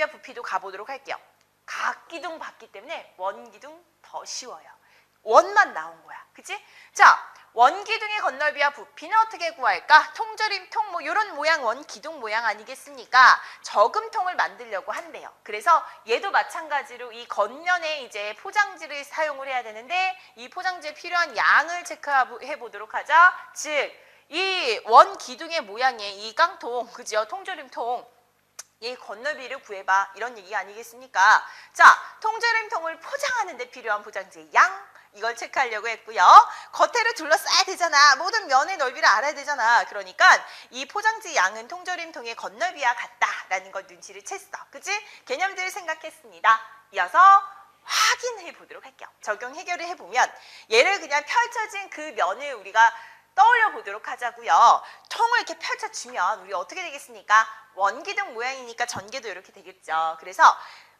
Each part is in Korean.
건널비와 부피도 가보도록 할게요. 각 기둥 봤기 때문에 원 기둥 더 쉬워요. 원만 나온 거야. 그치? 자, 원 기둥의 건널비와 부피는 어떻게 구할까? 통조림통 뭐 이런 모양 원 기둥 모양 아니겠습니까? 저금통을 만들려고 한대요. 그래서 얘도 마찬가지로 이 겉면에 이제 포장지를 사용을 해야 되는데 이 포장지에 필요한 양을 체크해 보도록 하자. 즉, 이 원 기둥의 모양의 이 깡통, 그죠? 통조림통 얘 건너비를 구해봐 이런 얘기 아니겠습니까? 자, 통조림통을 포장하는 데 필요한 포장지의 양 이걸 체크하려고 했고요. 겉에를 둘러싸야 되잖아. 모든 면의 넓이를 알아야 되잖아. 그러니까 이 포장지 양은 통조림통의 겉넓이와 같다라는 걸 눈치를 챘어. 그치? 개념들을 생각했습니다. 이어서 확인해 보도록 할게요. 적용 해결을 해보면 얘를 그냥 펼쳐진 그 면을 우리가 떠올려 보도록 하자고요. 통을 이렇게 펼쳐주면 우리 어떻게 되겠습니까? 원기둥 모양이니까 전개도 이렇게 되겠죠. 그래서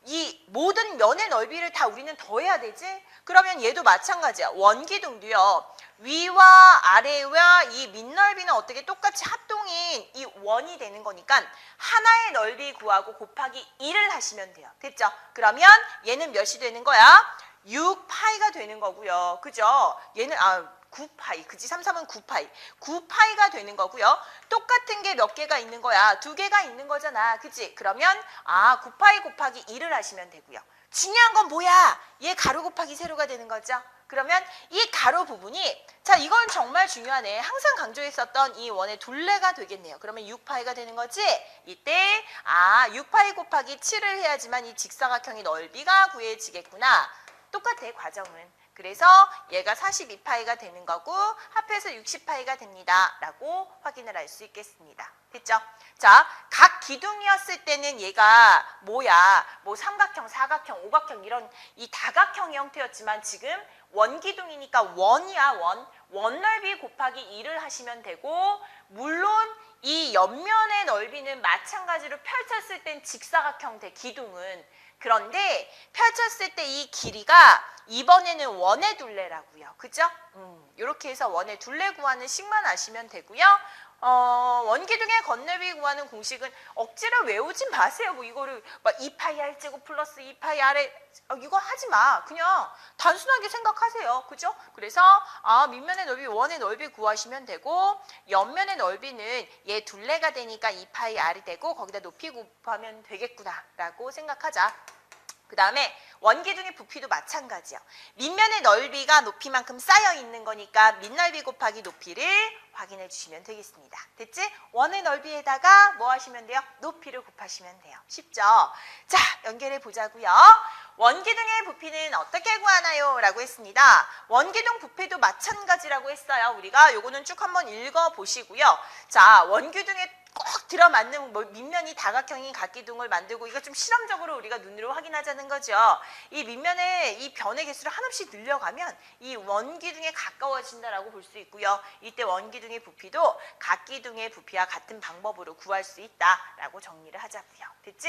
이 모든 면의 넓이를 다 우리는 더해야 되지? 그러면 얘도 마찬가지야. 원기둥도요. 위와 아래와 이 밑넓이는 어떻게 똑같이 합동인 이 원이 되는 거니까 하나의 넓이 구하고 곱하기 1을 하시면 돼요. 됐죠? 그러면 얘는 몇이 되는 거야? 6파이가 되는 거고요. 그죠? 얘는 아 9파이. 그지? 3, 3은 9파이. 9파이가 되는 거고요. 똑같은 게 몇 개가 있는 거야? 두 개가 있는 거잖아. 그지? 그러면 아 9파이 곱하기 1을 하시면 되고요. 중요한 건 뭐야? 얘 가로 곱하기 세로가 되는 거죠. 그러면 이 가로 부분이 자 이건 정말 중요하네. 항상 강조했었던 이 원의 둘레가 되겠네요. 그러면 6파이가 되는 거지? 이때 아 6파이 곱하기 7을 해야지만 이 직사각형의 넓이가 구해지겠구나. 똑같아 과정은. 그래서 얘가 42파이가 되는 거고 합해서 60파이가 됩니다. 라고 확인을 할 수 있겠습니다. 됐죠? 자, 각 기둥이었을 때는 얘가 뭐야? 뭐 삼각형, 사각형, 오각형 이런 이 다각형 형태였지만 지금 원기둥이니까 원이야, 원. 원 넓이 곱하기 2를 하시면 되고 물론 이 옆면의 넓이는 마찬가지로 펼쳤을 땐 직사각형 대 기둥은 그런데 펼쳤을 때 이 길이가 이번에는 원의 둘레라고요. 그죠? 음, 이렇게 해서 원의 둘레 구하는 식만 아시면 되고요. 어, 원기둥의 건널비 구하는 공식은 억지로 외우지 마세요. 뭐 이거를 막 2파이 R제곱 플러스 2파이 R에 어, 이거 하지 마. 그냥 단순하게 생각하세요. 그죠? 그래서 아, 밑면의 넓이 원의 넓이 구하시면 되고 옆면의 넓이는 얘 둘레가 되니까 2파이 R이 되고 거기다 높이 곱하면 되겠구나 라고 생각하자. 그 다음에 원기둥의 부피도 마찬가지요. 밑면의 넓이가 높이만큼 쌓여 있는 거니까 밑넓이 곱하기 높이를 확인해 주시면 되겠습니다. 됐지? 원의 넓이에다가 뭐 하시면 돼요? 높이를 곱하시면 돼요. 쉽죠? 자, 연결해 보자고요. 원기둥의 부피는 어떻게 구하나요? 라고 했습니다. 원기둥 부피도 마찬가지라고 했어요. 우리가 요거는 쭉 한번 읽어 보시고요. 자, 원기둥의 꼭 들어맞는 뭐 밑면이 다각형인 각기둥을 만들고 이거 좀 실험적으로 우리가 눈으로 확인하자는 거죠. 이 밑면의 이 변의 개수를 한없이 늘려가면 이 원기둥에 가까워진다라고 볼 수 있고요. 이때 원기둥의 부피도 각기둥의 부피와 같은 방법으로 구할 수 있다라고 정리를 하자고요. 됐지?